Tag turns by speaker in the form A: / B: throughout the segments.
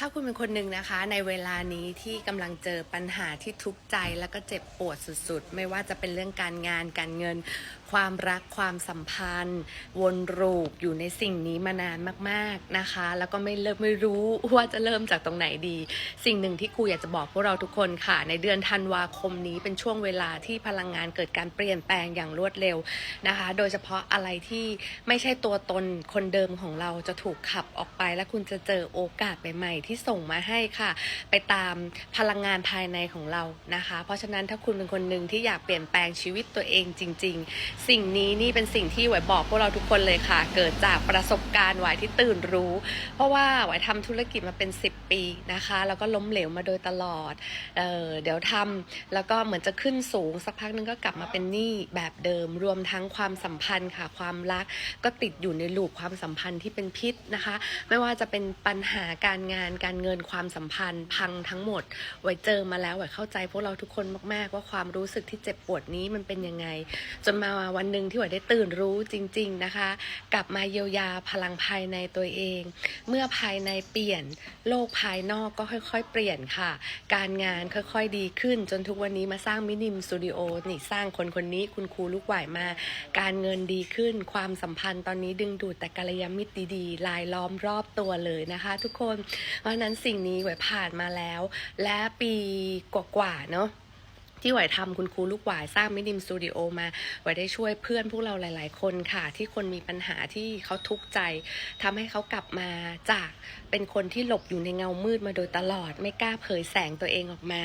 A: ถ้าคุณเป็นคนหนึ่งนะคะ ในเวลานี้ที่กำลังเจอปัญหาที่ทุกข์ใจแล้วก็เจ็บปวดสุดๆ ไม่ว่าจะเป็นเรื่องการงานการเงิน ความรักความสัมพันธ์ วนลูปอยู่ในสิ่งนี้มานานมากๆนะคะ แล้วก็ไม่เลิกไม่รู้ว่าจะเริ่มจากตรงไหนดี สิ่งหนึ่งที่ครูอยากจะบอกพวกเราทุกคนค่ะ ในเดือนธันวาคมนี้เป็นช่วงเวลาที่พลังงานเกิดการเปลี่ยนแปลงอย่างรวดเร็วนะคะ โดยเฉพาะอะไรที่ไม่ใช่ตัวตนคนเดิมของเราจะถูกขับออกไป และคุณจะเจอโอกาสใหม่ๆที่ส่งมาให้ค่ะ ไปตามพลังงานภายในของเรานะคะ เพราะฉะนั้นถ้าคุณเป็นคนหนึ่งที่อยากเปลี่ยนแปลงชีวิตตัวเองจริง ๆ สิ่งนี้นี่เป็นสิ่งที่หวายบอกพวกเราทุกคนเลยค่ะ เกิดจากประสบการณ์หวายที่ตื่นรู้ เพราะว่าหวายทำธุรกิจมาเป็น 10 ปีนะคะ แล้วก็ล้มเหลวมาโดยตลอดเออเดี๋ยวทำแล้วก็เหมือนจะขึ้นสูงสักพักนึงก็กลับมาเป็นหนี้แบบเดิมรวมทั้งความสัมพันธ์ค่ะความรักก็ติดอยู่ในลูปความสัมพันธ์ที่เป็นพิษนะคะ ไม่ว่าจะเป็นปัญหาการงานการเงินความสัมพันธ์ พังทั้งหมด ไว้เจอมาแล้วไว้เข้าใจพวกเราทุกคนมาก ๆ ว่าความรู้สึกที่เจ็บปวดนี้มันเป็นยังไง จนมาวันหนึ่งที่ไว้ได้ตื่นรู้จริง ๆนะคะ กลับมาเยียวยาพลังภายในตัวเอง เมื่อภายในเปลี่ยน โลกภายนอกก็ค่อย ๆ เปลี่ยนค่ะ การงานค่อย ๆ ดีขึ้น จนทุกวันนี้มาสร้างมินิมสตูดิโอนี่สร้างคนคนนี้คุณครูลูกหวายมา การเงินดีขึ้น ความสัมพันธ์ตอนนี้ดึงดูดแต่กัลยาณมิตรดีๆลายล้อมรอบตัวเลยนะคะ ทุกคนเพราะฉะนั้นสิ่งนี้ไหวผ่านมาแล้ว และปีกว่าๆเนาะ ที่ไหวทำคุณครูลูกหวายสร้างมินิมสตูดิโอมาไหวได้ช่วยเพื่อนพวกเราหลาย ๆ คนค่ะ ที่คนมีปัญหาที่เขาทุกข์ใจทำให้เขากลับมาจากเป็นคนที่หลบอยู่ในเงามืดมาโดยตลอด ไม่กล้าเผยแสงตัวเองออกมา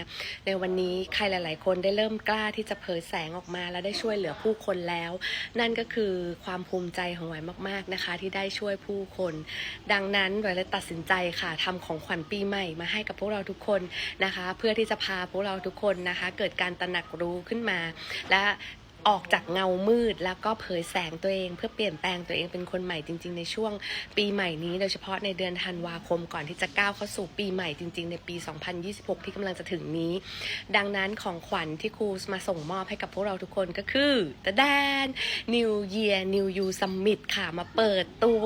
A: ในวันนี้ใครหลาย ๆ คนได้เริ่มกล้าที่จะเผยแสงออกมา และได้ช่วยเหลือผู้คนแล้ว นั่นก็คือความภูมิใจของไหวมาก ๆ นะคะ ที่ได้ช่วยผู้คน ดังนั้นไหวเลยตัดสินใจค่ะทำของขวัญปีใหม่มาให้กับพวกเราทุกคนนะคะ เพื่อที่จะพาพวกเราทุกคนนะคะ เกิดการตระหนักรู้ขึ้นมา และ ออกจากเงามืด แล้วก็เผยแสงตัวเองเพื่อเปลี่ยนแปลงตัวเองเป็นคนใหม่จริง ๆ ในช่วงปีใหม่นี้โดยเฉพาะในเดือนธันวาคมก่อนที่จะก้าวเข้าสู่ปีใหม่จริง ๆ ในปี 2026 ที่กำลังจะถึงนี้ ดังนั้นของขวัญที่ครูมาส่งมอบให้กับพวกเราทุกคนก็คือตะแดน New Year New You Summit ค่ะมาเปิดตัว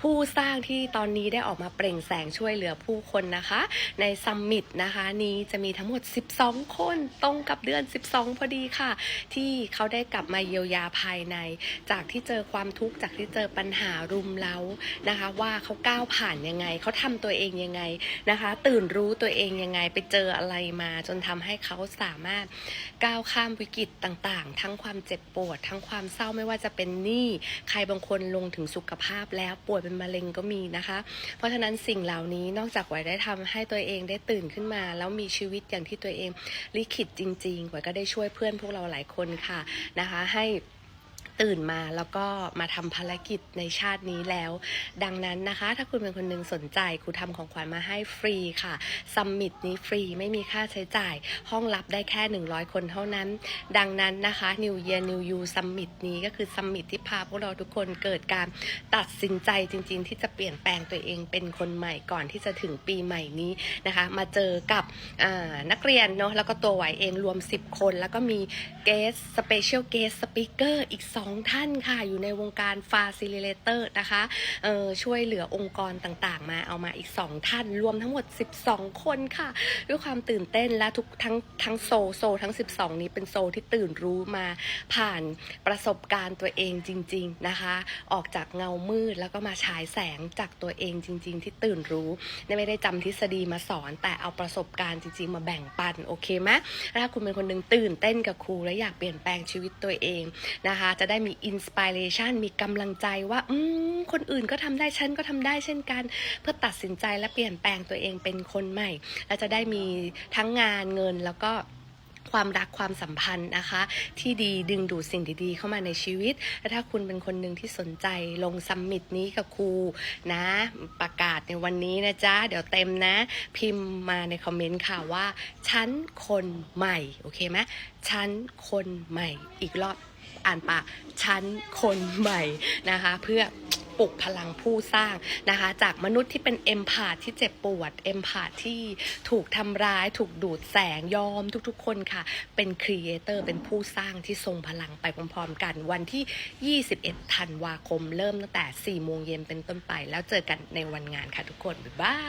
A: ผู้สร้างที่ตอนนี้ได้ออกมาเปล่งแสงช่วยเหลือผู้คนนะคะ ในซัมมิตนะคะ นี้จะมีทั้งหมด 12 คนตรงกับเดือน 12 พอดีค่ะที่เขาได้กลับมาเยียวยาภายใน จากที่เจอความทุกข์จากที่เจอปัญหารุมเร้านะคะ ว่าเขาก้าวผ่านยังไงเขาทำตัวเองยังไงนะคะ ตื่นรู้ตัวเองยังไงไปเจออะไรมา จนทำให้เขาสามารถก้าวข้ามวิกฤตต่างๆ ทั้งความเจ็บปวด ทั้งความเศร้าไม่ว่าจะเป็นหนี้ใครบางคนลงถึงสุขภาพแล้วป่วยเป็นมะเร็งก็มีนะคะ เพราะฉะนั้นสิ่งเหล่านี้นอกจากไว้ได้ทำให้ตัวเองได้ตื่นขึ้นมา แล้วมีชีวิตอย่างที่ตัวเองลิขิตจริงๆไว้ก็ได้ช่วยเพื่อนพวกเราหลายคนค่ะนะคะให้ ตื่นมาแล้วก็มาทำภารกิจในชาตินี้แล้ว ดังนั้นนะคะ ถ้าคุณเป็นคนหนึ่งสนใจครูทำของขวัญมาให้ฟรีค่ะซัมมิตนี้ฟรีไม่มีค่าใช้จ่าย ห้องรับได้แค่ 100 คนเท่านั้น ดังนั้นนะคะ New Year New You Summit นี้ก็คือซัมมิตที่พาพวกเราทุกคนเกิดการตัดสินใจจริง ๆ ที่จะเปลี่ยนแปลงตัวเองเป็นคนใหม่ก่อนที่จะถึงปีใหม่นี้นะคะ มาเจอกับนักเรียนเนาะแล้วก็ตัวไหวเองรวม 10 คน แล้วก็มีเกสสเปเชียลเกสสปิเกอร์อีก 2สองท่านค่ะ อยู่ในวงการฟาซิลิเลเตอร์นะคะออช่วยเหลือองค์กรต่างๆ มาเอามาอีก 2 ท่าน รวมทั้งหมด 12 คนค่ะ ด้วยความตื่นเต้นและทุกทั้งทั้งโซโซทั้ง 12 นี้เป็นโซที่ตื่นรู้มาผ่านประสบการณ์ตัวเองจริง ๆนะคะ ออกจากเงามืดแล้วก็มาฉายแสงจากตัวเองจริง ๆ ที่ตื่นรู้ไม่ได้จำทฤษฎีมาสอน แต่เอาประสบการณ์จริง ๆ มาแบ่งปันโอเคไหมถ้าคุณเป็นคนหนึ่งตื่นเต้นกับครูและอยากเปลี่ยนแปลงชีวิตตัวเองนะคะ จะได้มีอินสปิเรชันมีกำลังใจว่าอืมคนอื่นก็ทำได้ฉันก็ทำได้เช่นกัน เพื่อตัดสินใจและเปลี่ยนแปลงตัวเองเป็นคนใหม่ และจะได้มีทั้งงานเงินแล้วก็ความรักความสัมพันธ์นะคะ ที่ดีดึงดูดสิ่งดีๆ เข้ามาในชีวิต และถ้าคุณเป็นคนหนึ่งที่สนใจลงซัมมิตนี้กับครูนะ ประกาศในวันนี้นะจ๊ะ เดี๋ยวเต็มนะ พิมพ์มาในคอมเมนต์ค่ะว่า ฉันคนใหม่ โอเคไหมฉันคนใหม่อีกรอบ อ่านปากชั้นคนใหม่นะคะ เพื่อปลุกพลังผู้สร้างนะคะ จากมนุษย์ที่เป็นเอมพาธที่เจ็บปวดเอมพาธที่ถูกทำร้าย ถูกดูดแสงยอมทุกๆ คนค่ะ เป็นครีเอเตอร์เป็นผู้สร้างที่ทรงพลังไปพร้อมๆกัน วันที่ 21 ธันวาคม เริ่มตั้งแต่ 4 โมงเย็นเป็นต้นไป แล้วเจอกันในวันงานค่ะทุกคน บ๊ายบาย